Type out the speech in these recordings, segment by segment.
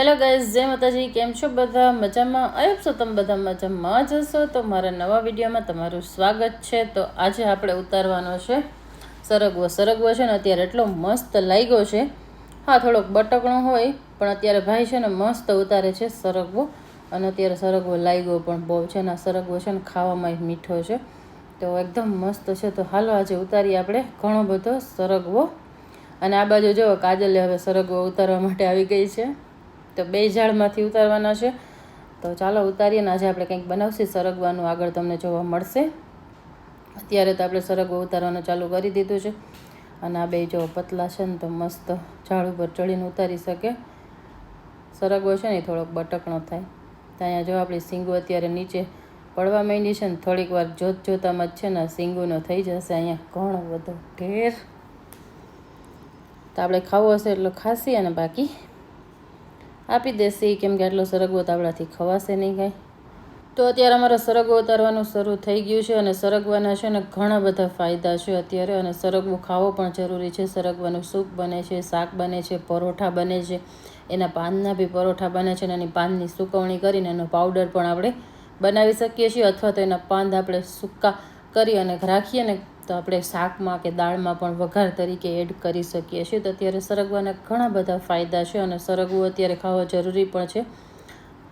Hello guys જય માતાજી, કેમ છો બધા? મજામાં? આયો છો તમે બધા મજામાં જ હશો? તો મારા નવા વિડીયોમાં તમારું સ્વાગત છે. તો આજે આપણે ઉતારવાનો છે. સરગવો સરગવો છે ને અત્યારે એટલો મસ્ત લાગ્યો છે. હા, થોડોક બટકણો હોય, પણ અત્યારે ભાઈ છે ને મસ્ત ઉતારે છે સરગવો. અને અત્યારે સરગવો લાગ્યો પણ બહુ છે. ને સરગવો છે ને ખાવામાં મીઠો છે. તો એકદમ મસ્ત છે. તો હાલો આજે ઉતારીએ આપણે ઘણો બધો સરગવો. અને આ બાજુ જો કાજલે હવે સરગવો ઉતારવા માટે આવી ગઈ છે. તો બે ઝાડમાંથી ઉતારવાના છે. તો ચાલો ઉતારીએ ને આજે આપણે કંઈક બનાવશે સરગવાનું. આગળ તમને જોવા મળશે. અત્યારે તો આપણે સરગવો ઉતારવાનું ચાલુ કરી દીધું છે. અને આ બે જો પતલા છે ને તો મસ્ત ઝાડ ઉપર ચડીને ઉતારી શકે. સરગવો છે ને થોડોક બટકણો થાય. તો અહીંયા જો આપણી સિંગો અત્યારે નીચે પડવા માંડી છે ને, થોડીક વાર જોત જોતામાં જ છે ને સિંગુનો થઈ જશે અહીંયા ઘણો બધો ઢેર. તો આપણે ખાવું હશે એટલે ખાસી અને બાકી આપી દેશે કેમ કે આટલો સરગવો તો આપણાથી ખવાશે નહીં કાંઈ. તો અત્યારે અમારે સરગવો ઉતારવાનું શરૂ થઈ ગયું છે અને સરગવાના છે ને ઘણા બધા ફાયદા છે અત્યારે અને સરગવો ખાવો પણ જરૂરી છે. સરગવાનું સૂપ બને છે, શાક બને છે, પરોઠા બને છે. એના પાનના બી પરોઠા બને છે અને એની પાનની સુકવણી કરીને એનો પાવડર પણ આપણે બનાવી શકીએ છીએ અથવા તો એના પાન આપણે સૂકા કરી અને રાખીએ ને તો આપણે શાકમાં કે દાળમાં પણ વઘાર તરીકે એડ કરી શકીએ છીએ. તો અત્યારે સરગવાના ઘણા બધા ફાયદા છે અને સરગવું અત્યારે ખાવા જરૂરી પણ છે.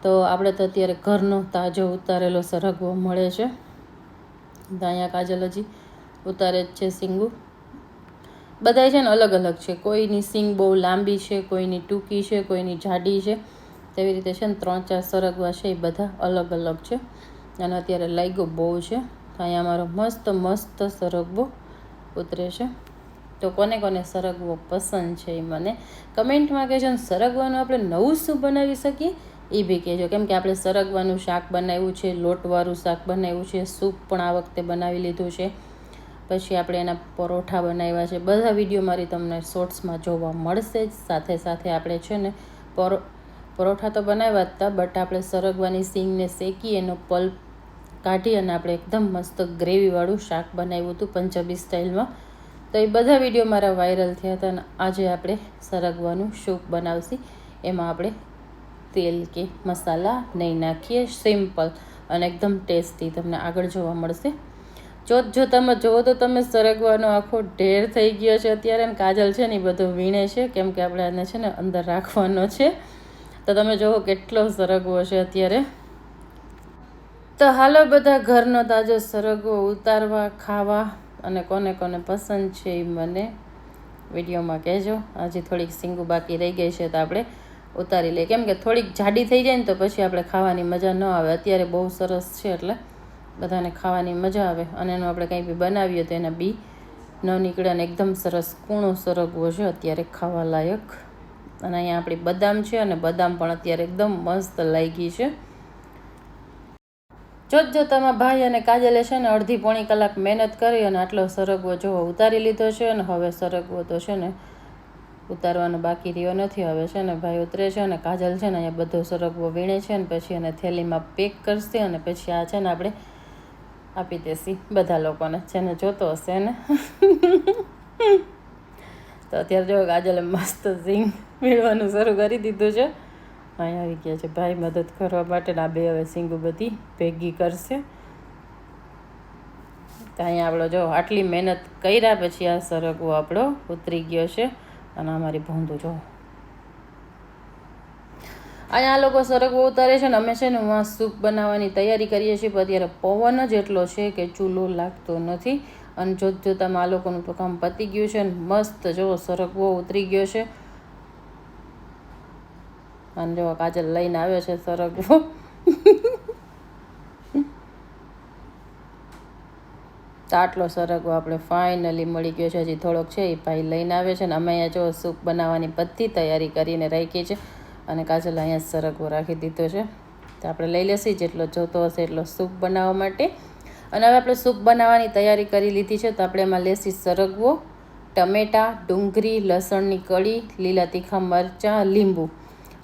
તો આપણે તો અત્યારે ઘરનો તાજો ઉતારેલો સરગવો મળે છે. અહીંયા કાજલ હજી ઉતારે જ છે સિંગું. બધાય છે ને અલગ અલગ છે. કોઈની સિંગ બહુ લાંબી છે, કોઈની ટૂંકી છે, કોઈની જાડી છે. તેવી રીતે છે ને ત્રણ ચાર સરગવા છે એ બધા અલગ અલગ છે. અને અત્યારે લાગ્યો બહુ છે. અહીંયા અમારો મસ્ત મસ્ત સરગવો ઉતરે છે. તો કોને કોને સરગવો પસંદ છે એ મને કમેન્ટમાં કહેજો ને સરગવાનું આપણે નવું શું બનાવી શકીએ એ બી કહેજો. કેમ કે આપણે સરગવાનું શાક બનાવ્યું છે, લોટવાળું શાક બનાવ્યું છે, સૂપ પણ આ વખતે બનાવી લીધું છે. પછી આપણે એના પરોઠા બનાવ્યા છે. બધા વીડિયો મારી તમને શોર્ટ્સમાં જોવા મળશે જ. સાથે સાથે આપણે છે ને પરો, પરોઠા તો બનાવ્યા જ હતા બટ આપણે સરગવાની સિંગને શેકી, એનો પલ્પ કાઢી અને આપણે એકદમ મસ્ત ગ્રેવીવાળું શાક બનાવ્યું હતું પંજાબી સ્ટાઇલમાં. તો એ બધા વીડિયો મારા વાયરલ થયા હતા અને આજે આપણે સરગવાનું સૂપ બનાવશી. એમાં આપણે તેલ કે મસાલા નહીં નાખીએ, સિમ્પલ અને એકદમ ટેસ્ટી તમને આગળ જોવા મળશે. જો જો તમે જુઓ તો તમે સરગવાનો આખો ઢેર થઈ ગયો છે અત્યારે ને કાજલ છે ને એ બધું વીણે છે કેમ કે આપણે આને છે ને અંદર રાખવાનો છે. તો તમે જુઓ કેટલો સરગવો છે અત્યારે. તો હાલો બધા, ઘરનો તાજો સરગવો ઉતારવા, ખાવા અને કોને કોને પસંદ છે એ મને વિડીયોમાં કહેજો. હજી થોડીક સિંગુ બાકી રહી ગઈ છે તો આપણે ઉતારી લઈએ. કેમ કે થોડીક જાડી થઈ જાય ને તો પછી આપણે ખાવાની મજા ન આવે. અત્યારે બહુ સરસ છે એટલે બધાને ખાવાની મજા આવે. અને એનું આપણે કંઈ બી બનાવીએ તો એના બી ન નીકળે અને એકદમ સરસ કૂણો સરગવો છે અત્યારે ખાવા લાયક અને અહીંયા આપણી બદામ છે અને બદામ પણ અત્યારે એકદમ મસ્ત લાગી છે. જોત જોતામાં ભાઈ અને કાજલે છે ને અડધી પોણી કલાક મહેનત કરી અને આટલો સરગવો જોવો ઉતારી લીધો છે અને હવે સરગવો તો છે ને ઉતારવાનો બાકી રહ્યો નથી. હવે છે ને ભાઈ ઉતરે છે અને કાજલ છે ને અહીંયા બધો સરગવો વીણે છે અને પછી એને થેલીમાં પેક કરશે અને પછી આ છે ને આપણે આપી દેશી બધા લોકોને. જેને જોતો હશે ને. તો અત્યારે જો કાજલે મસ્ત ઝીંગ વીણવાનું શરૂ કરી દીધું છે. અહીંયા આવી ગયા છે. ભાઈ મદદ કરવા માટે આ બે હવે સિંગુ બધી ભેગી કરશે. તો આપણો જો આટલી મહેનત કર્યા પછી આ સરગવો આપણો ઉતરી ગયો છે. અને અમારી ભૂંદું જો. અહીંયા લોકો સરગવો ઉતારે છે ને અમે છે ને હું સૂપ બનાવવાની તૈયારી કરીએ છીએ, પણ અત્યારે પવન જ એટલો છે કે ચૂલો લાગતો નથી. અને જોત જોતામાં આ લોકોનું તો કામ પતી ગયું છે ને મસ્ત જો સરગવો ઉતરી ગયો છે. અને જો કાજલ લઈને આવ્યો છે સરગવો આટલો સરગવો આપણે ફાઇનલી મળી ગયો છે. હજી થોડોક છે, એ ભાઈ લઈને આવે છે ને અમે અહીંયા જો સૂપ બનાવવાની બધી તૈયારી કરીને રાખી છે અને કાજલ અહીંયા સરગવો રાખી દીધો છે. તો આપણે લઈ લેશી, જેટલો જોતો હશે એટલો સૂપ બનાવવા માટે. અને હવે આપણે સૂપ બનાવવાની તૈયારી કરી લીધી છે. તો આપણે એમાં લેશી સરગવો, ટમેટાં, ડુંગળી, લસણની કળી, લીલા તીખા મરચાં, લીંબુ.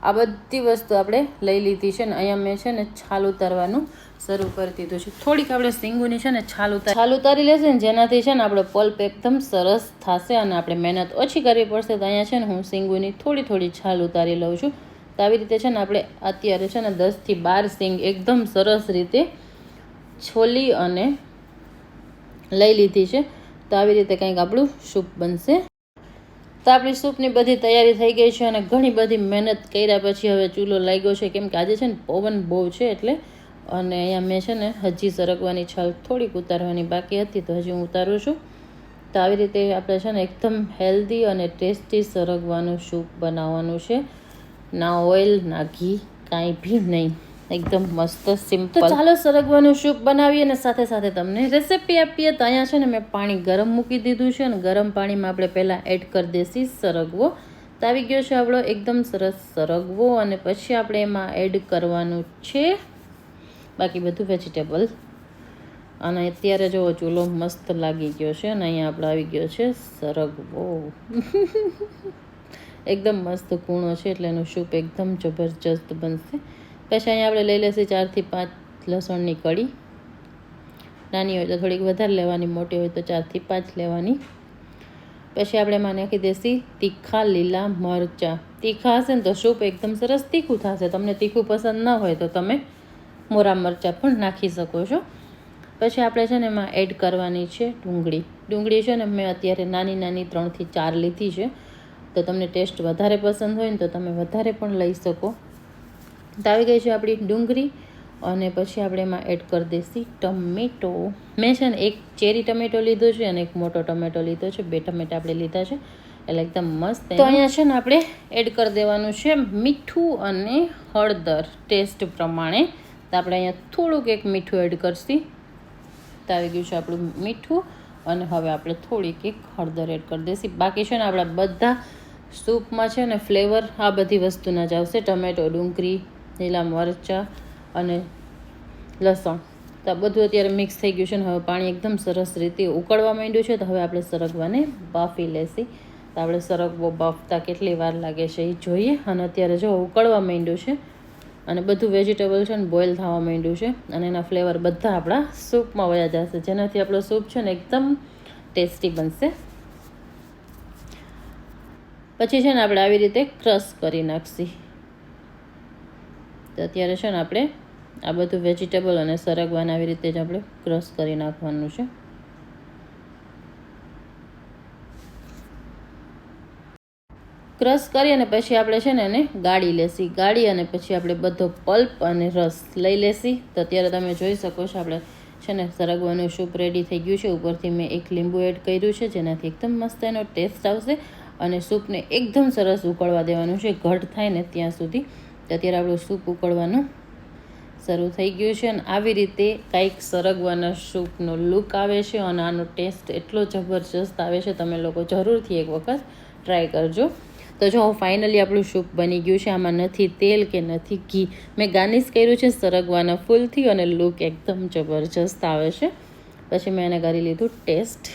આ બધી વસ્તુ આપણે લઈ લીધી છે ને અહીંયા મેં છે ને છાલ ઉતારવાનું શરૂ કરી દીધું છે. થોડીક આપણે સિંગુની છે ને છાલ ઉતાર છાલ ઉતારી લેશે ને જેનાથી છે ને આપણો પલ્પ એકદમ સરસ થશે અને આપણે મહેનત ઓછી કરવી પડશે તો અહીંયા છે ને હું સિંગુની થોડી થોડી છાલ ઉતારી લઉં છું. તો આવી રીતે છે ને આપણે અત્યારે છે ને દસથી બાર સિંગ એકદમ સરસ રીતે છોલી અને લઈ લીધી છે. તો આવી રીતે કંઈક આપણું સૂપ બનશે. તો આપણી સૂપની બધી તૈયારી થઈ ગઈ છે અને ઘણી બધી મહેનત કર્યા પછી હવે ચૂલો લાગ્યો છે. કેમ કે આજે છે ને પવન બહુ છે એટલે અને અહીંયા મેં છે ને હજી સરગવાની છાલ થોડીક ઉતારવાની બાકી હતી તો હજી હું ઉતારું છું. તો આવી રીતે આપણે છે ને એકદમ હેલ્ધી અને ટેસ્ટી સરગવાનું સૂપ બનાવવાનું છે. ના ઓઇલ, ના ઘી, કાંઈ બી નહીં. એકદમ મસ્ત સિમ્પલ તો ચાલો સરગવાનું સૂપ બનાવીએ અને સાથે સાથે તમને રેસીપી આપીએ. તો અહીંયા છે ને મેં પાણી ગરમ મૂકી દીધું છે અને ગરમ પાણીમાં આપણે પહેલાં એડ કરી દઈશી સરગવો. તો આવી ગયો છે આપણો એકદમ સરસ સરગવો અને પછી આપણે એમાં એડ કરવાનું છે બાકી બધું વેજીટેબલ અને અત્યારે જો ચૂલો મસ્ત લાગી ગયો છે અને અહીંયા આપણે આવી ગયો છે સરગવો. એકદમ મસ્ત કૂણો છે એટલે એનું સૂપ એકદમ જબરજસ્ત બનશે. પછી અહીંયા આપણે લઈ લેશે ચારથી પાંચ લસણની કળી. નાની હોય તો થોડીક વધારે લેવાની, મોટી હોય તો ચારથી પાંચ લેવાની. પછી આપણે એમાં નાખી દેશી તીખા લીલા મરચાં. તીખા હશે ને તો સૂપ એકદમ સરસ તીખું થશે. તમને તીખું પસંદ ન હોય તો તમે મોરા મરચાં પણ નાખી શકો છો. પછી આપણે છે ને એમાં એડ કરવાની છે ડુંગળી. ડુંગળી છે ને મેં અત્યારે નાની નાની ત્રણથી ચાર લીધી છે. તો તમને ટેસ્ટ વધારે પસંદ હોય ને તો તમે વધારે પણ લઈ શકો. તો આવી ગઈ છે આપણી ડુંગળી અને પછી આપણે એમાં એડ કરી દઈશું ટમેટો. મેં છે ને એક ચેરી ટમેટો લીધો છે અને એક મોટો ટમેટો લીધો છે. બે ટમેટા આપણે લીધા છે. એટલે એકદમ મસ્ત તો અહીંયા છે ને આપણે એડ કરી દેવાનું છે મીઠું અને હળદર ટેસ્ટ પ્રમાણે. તો આપણે અહીંયા થોડુંક એક મીઠું એડ કરશી. તો આવી ગયું છે આપણું મીઠું અને હવે આપણે થોડીક એક હળદર એડ કરી દઈશું બાકી છે ને આપણા બધા સૂપમાં છે ને ફ્લેવર આ બધી વસ્તુના જ આવશે. ટમેટો ડુંગળી લીલા મરચાં અને લસણ. તો આ બધું અત્યારે મિક્સ થઈ ગયું છે ને હવે પાણી એકદમ સરસ રીતે ઉકળવા માંડ્યું છે. તો હવે આપણે સરગવાને બાફી લેશી. તો આપણે સરગવો બાફતા કેટલી વાર લાગે છે એ જોઈએ. અને અત્યારે જો ઉકળવા માંડ્યું છે અને બધું વેજીટેબલ છે ને બોઇલ થવા માંડ્યું છે. અને એના ફ્લેવર બધા આપણા સૂપમાં વયા જશે. જેનાથી આપણો સૂપ છે ને એકદમ ટેસ્ટી બનશે. પછી છે ને આપણે આવી રીતે ક્રશ કરી નાખશી. તો અત્યારે છે ને આપણે આ બધું વેજીટેબલ અને સરગવાને આવી રીતે જ આપણે ક્રશ કરી નાખવાનું છે. ક્રશ કરી અને પછી આપણે છે ને એને ગાળી લેશી. ગાળી અને પછી આપણે બધો પલ્પ અને રસ લઈ લેશી. તો અત્યારે તમે જોઈ શકો છો આપણે છે ને સરગવાનું સૂપ રેડી થઈ ગયું છે. ઉપરથી મેં એક લીંબુ એડ કર્યું છે, જેનાથી એકદમ મસ્ત એનો ટેસ્ટ આવશે અને સૂપને એકદમ સરસ ઉકળવા દેવાનું છે. ઘટ થાય ને ત્યાં સુધી અત્યારે આપણું સૂપ ઉકળવાનું શરૂ થઈ ગયું છે અને આવી રીતે કાંઈક સરગવાના સૂપનો લુક આવે છે અને આનો ટેસ્ટ એટલો જબરજસ્ત આવે છે, તમે લોકો જરૂરથી એક વખત ટ્રાય કરજો. તો જો ફાઇનલી આપણું સૂપ બની ગયું છે, આમાં નથી તેલ કે નથી ઘી. મેં ગાર્નિશ કર્યું છે સરગવાના ફૂલથી અને લુક એકદમ જબરજસ્ત આવે છે. પછી મેં એને કરી લીધું ટેસ્ટ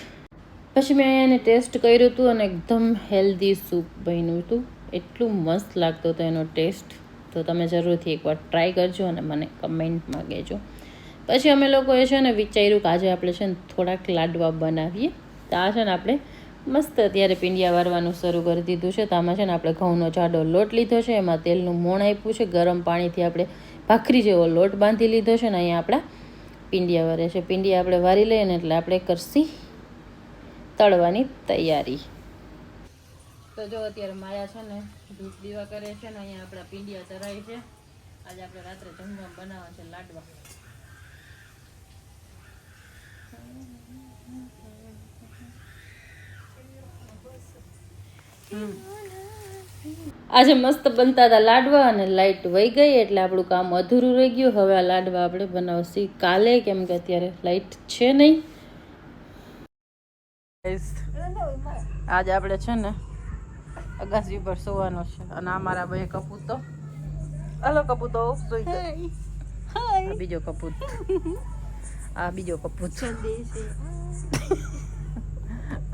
પછી મેં એને ટેસ્ટ કર્યું હતું અને એકદમ હેલ્ધી સૂપ બન્યું હતું. એટલું મસ્ત લાગતો હતો એનો ટેસ્ટ તો તમે જરૂરથી એકવાર ટ્રાય કરજો અને મને કમેન્ટમાં કહેજો. પછી અમે લોકોએ છે ને વિચાર્યું કે આજે આપણે છે ને થોડાક લાડવા બનાવીએ. તો આ છે ને આપણે મસ્ત અત્યારે પીંડિયા વારવાનું શરૂ કરી દીધું છે. તો આમાં છે ને આપણે ઘઉંનો જાડો લોટ લીધો છે. એમાં તેલનું મોણ આપ્યું છે. ગરમ પાણીથી આપણે ભાખરી જેવો લોટ બાંધી લીધો છે ને અહીંયા આપણા પીંડિયા વારે છે. પીંડિયા આપણે વારી લઈએ ને એટલે આપણે કરશી તળવાની તૈયારી. તો જો અત્યારે માયા છે ને ધૂપ દીવા કરે છે ને અહીંયા આપણા પીંડિયા તરાય છે. આજે આપણે રાત્રે જમવા બનાવવા છે લાડવા. આજે મસ્ત બનતા હતા લાડવા અને લાઈટ વહી ગઈ એટલે આપણું કામ અધૂરું રહી ગયું. હવે આ લાડવા આપણે બનાવશી કાલે, કેમ કે અત્યારે લાઈટ છે નહીં. આજે આપણે છે ને અગાસી પર સુવાનો છે. અને આ મારા બે કપૂતો. હલો કપૂતો સુઈ ગયો. બીજો કપૂત. આ બીજો કપૂત.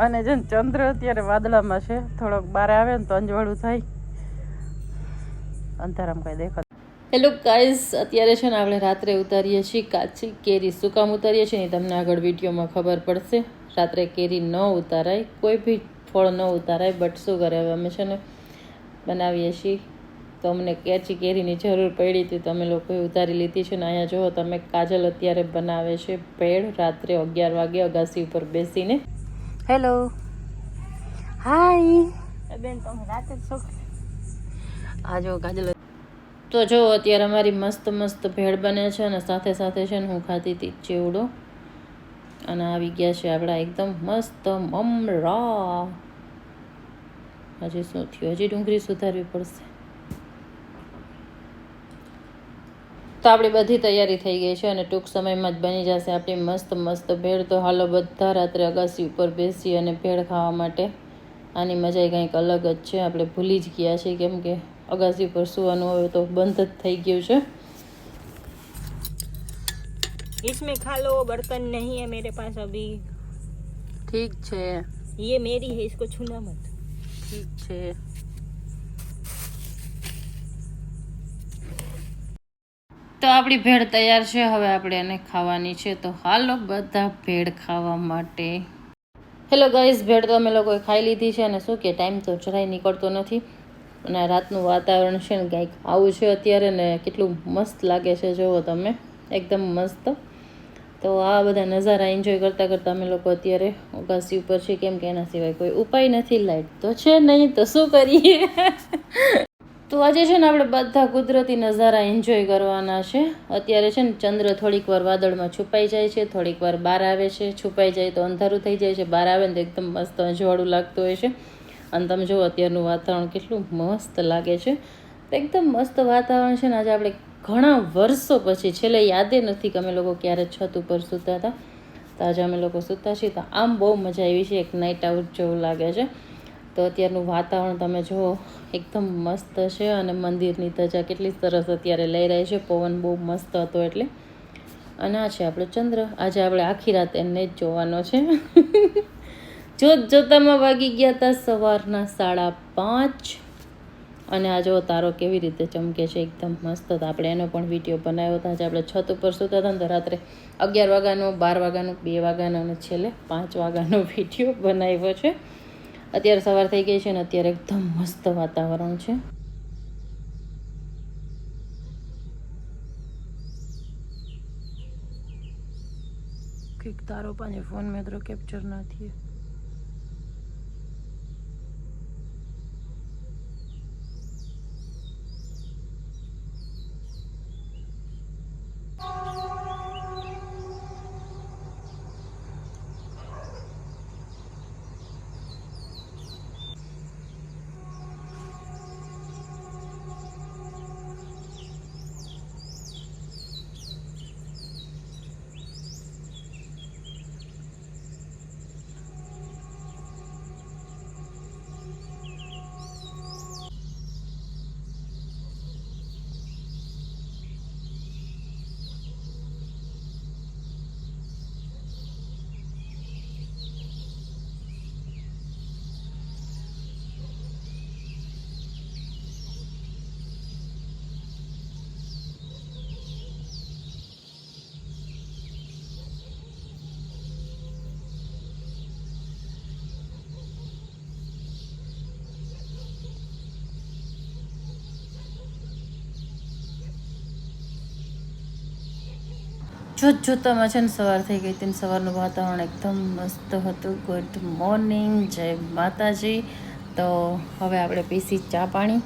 અને જેમ ચંદ્ર અત્યારે વાદળામાં છે થોડોક બહાર આવે ને તો અંજવાળું થાય. અંધારામ કઈ દેખાતું હેલો ગાઈઝ અત્યારે છે ને આપણે રાત્રે ઉતારીએ છીએ કાચી કેરી. શું કામ ઉતારીએ છીએ ને તમને આગળ વિડીયોમાં ખબર પડશે. રાત્રે કેરી ન ઉતારાય કોઈ બી ફળ ન ઉતારાય બટ શું કરે? હવે અમે છે ને બનાવીએ છીએ. તો અમને કેચી કેરીની જરૂર પડી હતી તો અમે લોકોએ ઉતારી લીધી છે ને. અહીંયા જુઓ તમે કાજલ અત્યારે બનાવે છે ભેળ રાત્રે અગિયાર વાગે અગાસી ઉપર બેસીને. હેલો હાય બેન તમે રાતે શોખ આ જો કાજલ. તો જો અત્યારે અમારી મસ્ત મસ્ત ભેળ બને છે અને સાથે સાથે છે ને હું ખાતી હતી ચેવડો. અને આવી ગયા છે આપણા એકદમ મસ્ત મમરા. હજી શું થયું હજી ડુંગળી સુધારવી પડશે તો આપણી બધી તૈયારી થઈ ગઈ છે અને ટૂંક સમયમાં જ બની જશે આપણી મસ્ત મસ્ત ભેળ તો હાલો બધા રાત્રે અગાસી ઉપર બેસી અને ભેળ ખાવા માટે આની મજા કંઈક અલગ જ છે આપણે ભૂલી જ ગયા છીએ કેમ કે અગાસી પર સુવાનું હવે તો બંધ જ થઈ ગયું છે इसमें खा लो बर्तन नहीं है मेरे पास अभी ઠીક છે ये मेरी है इसको छूना मत ઠીક છે. તો આપણી ભેળ તૈયાર છે, હવે આપણે એને ખાવાની છે. તો હાલો બધા ભેળ ખાવા માટે. હેલો ગાઈઝ ભેળ તો અમે લોકોએ ખાઈ લીધી છે અને શું કે ટાઈમ તો જરાય નીકળતો નથી. અને રાતનું વાતાવરણ છે ને કંઈક આવું છે અત્યારે ને કેટલું મસ્ત લાગે છે, જુઓ તમે. એકદમ મસ્ત. તો આ બધા નજારા એન્જોય કરતાં કરતાં અમે લોકો અત્યારે ઉકાસી ઉપર છે કેમ કે એના સિવાય કોઈ ઉપાય નથી લાઈટ તો છે નહીં, તો શું કરીએ? તો આજે છે ને આપણે બધા કુદરતી નજારા એન્જોય કરવાના છે. અત્યારે છે ને ચંદ્ર થોડીક વાર વાદળમાં છુપાઈ જાય છે, થોડીક વાર બહાર આવે છે, છુપાઈ જાય તો અંધારું થઈ જાય છે, બહાર આવે ને તો એકદમ મસ્ત અજવાળું લાગતું હોય છે. અને તમે જુઓ અત્યારનું વાતાવરણ કેટલું મસ્ત લાગે છે. તો એકદમ મસ્ત વાતાવરણ છે ને આજે આપણે ઘણા વર્ષો પછી, છેલ્લે યાદે નથી કે અમે લોકો ક્યારે છત ઉપર સૂતા હતા. તો આજે અમે લોકો સૂતા છીએ. તો આમ બહુ મજા આવી છે. એક નાઇટ આઉટ જેવું લાગે છે. તો અત્યારનું વાતાવરણ તમે જુઓ, એકદમ મસ્ત છે અને મંદિરની ધજા કેટલી સરસ અત્યારે લઈ રહી છે. પવન બહુ મસ્ત હતો એટલે. અને આ છે આપણો ચંદ્ર. આજે આપણે આખી રાત એને જ જોવાનો છે. જોત જોતામાં વાગી ગયા હતા સવારના સાડા પાંચ. અને આ જો તારો કેવી રીતે ચમકે છે, એકદમ મસ્ત. તો આપણે એનો પણ વીડિયો બનાવ્યો હતો આજે આપણે છત ઉપર સૂતા હતા ને રાત્રે અગિયાર વાગ્યાનો, બાર વાગ્યાનો, બે વાગ્યાનો અને છેલ્લે પાંચ વાગ્યાનો વીડિયો બનાવ્યો છે. અત્યારે સવાર થઈ ગઈ છે ને અત્યારે એકદમ મસ્ત વાતાવરણ છે. કંઈક તારો પાસે ફોન મેં તો કેપ્ચર ના થયો. જોત જોતામાં છે ને સવાર થઈ ગઈ હતી સવારનું વાતાવરણ એકદમ મસ્ત હતું. ગુડ મોર્નિંગ જય માતાજી. તો હવે આપણે પીસી ચા પાણી.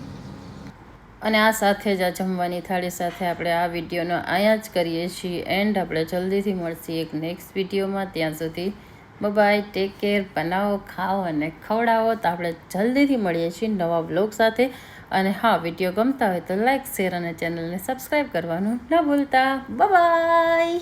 અને આ સાથે જ આ જમવાની થાળી સાથે આપણે આ વિડીયોનો અહીંયા જ કરીએ છીએ એન્ડ આપણે જલ્દીથી મળશે એક નેક્સ્ટ વિડીયોમાં. ત્યાં સુધી બબાય ટેક કેર બનાવો, ખાઓ અને ખવડાવો. તો આપણે જલ્દીથી મળીએ છીએ નવા બ્લોગ સાથે. અને હા વીડિયો ગમતા હોય તો લાઇક શેર અને ચેનલને સબસ્ક્રાઈબ કરવાનું ન ભૂલતા. બાય